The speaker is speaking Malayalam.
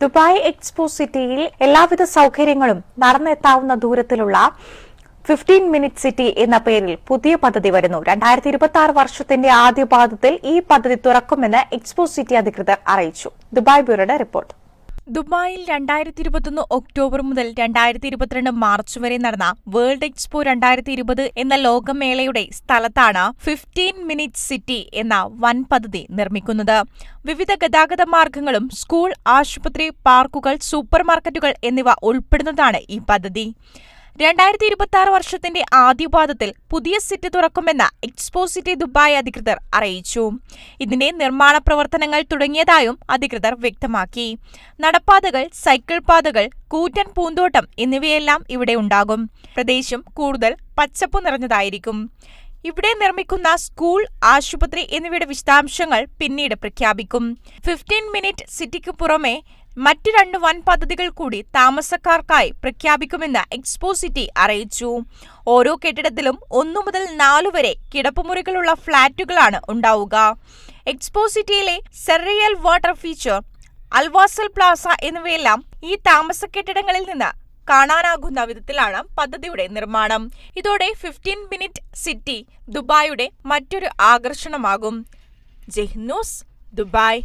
ദുബായ് എക്സ്പോ സിറ്റിയിൽ എല്ലാവിധ സൗകര്യങ്ങളും നടന്നെത്താവുന്ന ദൂരത്തിലുള്ള ഫിഫ്റ്റീൻ മിനിറ്റ് സിറ്റി എന്ന പേരിൽ പുതിയ പദ്ധതി വരുന്നു. രണ്ടായിരത്തി ഇരുപത്തി ആറ് വർഷത്തിന്റെ ആദ്യ പാദത്തിൽ ഈ പദ്ധതി തുറക്കുമെന്ന് എക്സ്പോ സിറ്റി അധികൃതർ അറിയിച്ചു. ദുബായ് ബ്യൂറോയുടെ റിപ്പോർട്ട്. ദുബായിൽ രണ്ടായിരത്തി ഇരുപത്തൊന്ന് ഒക്ടോബർ മുതൽ രണ്ടായിരത്തി ഇരുപത്തിരണ്ട് മാർച്ച് വരെ നടന്ന വേൾഡ് എക്സ്പോ രണ്ടായിരത്തി ഇരുപത് എന്ന ലോകമേളയുടെ സ്ഥലത്താണ് ഫിഫ്റ്റീൻ മിനിറ്റ് സിറ്റി എന്ന വൻ പദ്ധതി നിർമ്മിക്കുന്നത്. വിവിധ ഗതാഗത മാർഗങ്ങളും സ്കൂൾ ആശുപത്രി പാർക്കുകൾ സൂപ്പർ മാർക്കറ്റുകൾ എന്നിവ ഉൾപ്പെടുന്നതാണ് ഈ പദ്ധതി. രണ്ടായിരത്തി ഇരുപത്തി ആറ് വർഷത്തിന്റെ ആദ്യപാദത്തിൽ പുതിയ സിറ്റി തുറക്കുമെന്ന് എക്സ്പോ സിറ്റി ദുബായ് അധികൃതർ അറിയിച്ചു. ഇതിന്റെ നിർമ്മാണ പ്രവർത്തനങ്ങൾ തുടങ്ങിയതായും അധികൃതർ വ്യക്തമാക്കി. നടപ്പാതകൾ സൈക്കിൾ പാതകൾ കൂറ്റൻ പൂന്തോട്ടം എന്നിവയെല്ലാം ഇവിടെ ഉണ്ടാകും. പ്രദേശം കൂടുതൽ പച്ചപ്പ് നിറഞ്ഞതായിരിക്കും. ഇവിടെ നിർമ്മിക്കുന്ന സ്കൂൾ ആശുപത്രി എന്നിവയുടെ വിശദാംശങ്ങൾ പിന്നീട് പ്രഖ്യാപിക്കും. ഫിഫ്റ്റീൻ മിനിറ്റ് സിറ്റിക്ക് പുറമെ മറ്റു രണ്ട് വൻ പദ്ധതികൾ കൂടി താമസക്കാർക്കായി പ്രഖ്യാപിക്കുമെന്ന് എക്സ്പോസിറ്റി അറിയിച്ചു. ഓരോ കെട്ടിടത്തിലും ഒന്നു മുതൽ നാലു വരെ കിടപ്പുമുറികളുള്ള ഫ്ളാറ്റുകളാണ് ഉണ്ടാവുക. എക്സ്പോസിറ്റിയിലെ surreal water feature Al Wasl plaza എന്നിവയെല്ലാം ഈ താമസ കെട്ടിടങ്ങളിൽ നിന്ന് കാണാനാകുന്ന വിധത്തിലാണ് പദ്ധതിയുടെ നിർമ്മാണം. ഇതോടെ ഫിഫ്റ്റീൻ മിനിറ്റ് സിറ്റി ദുബായുടെ മറ്റൊരു ആകർഷണമാകും. ജെഹ്നൂസ് ദുബായ്.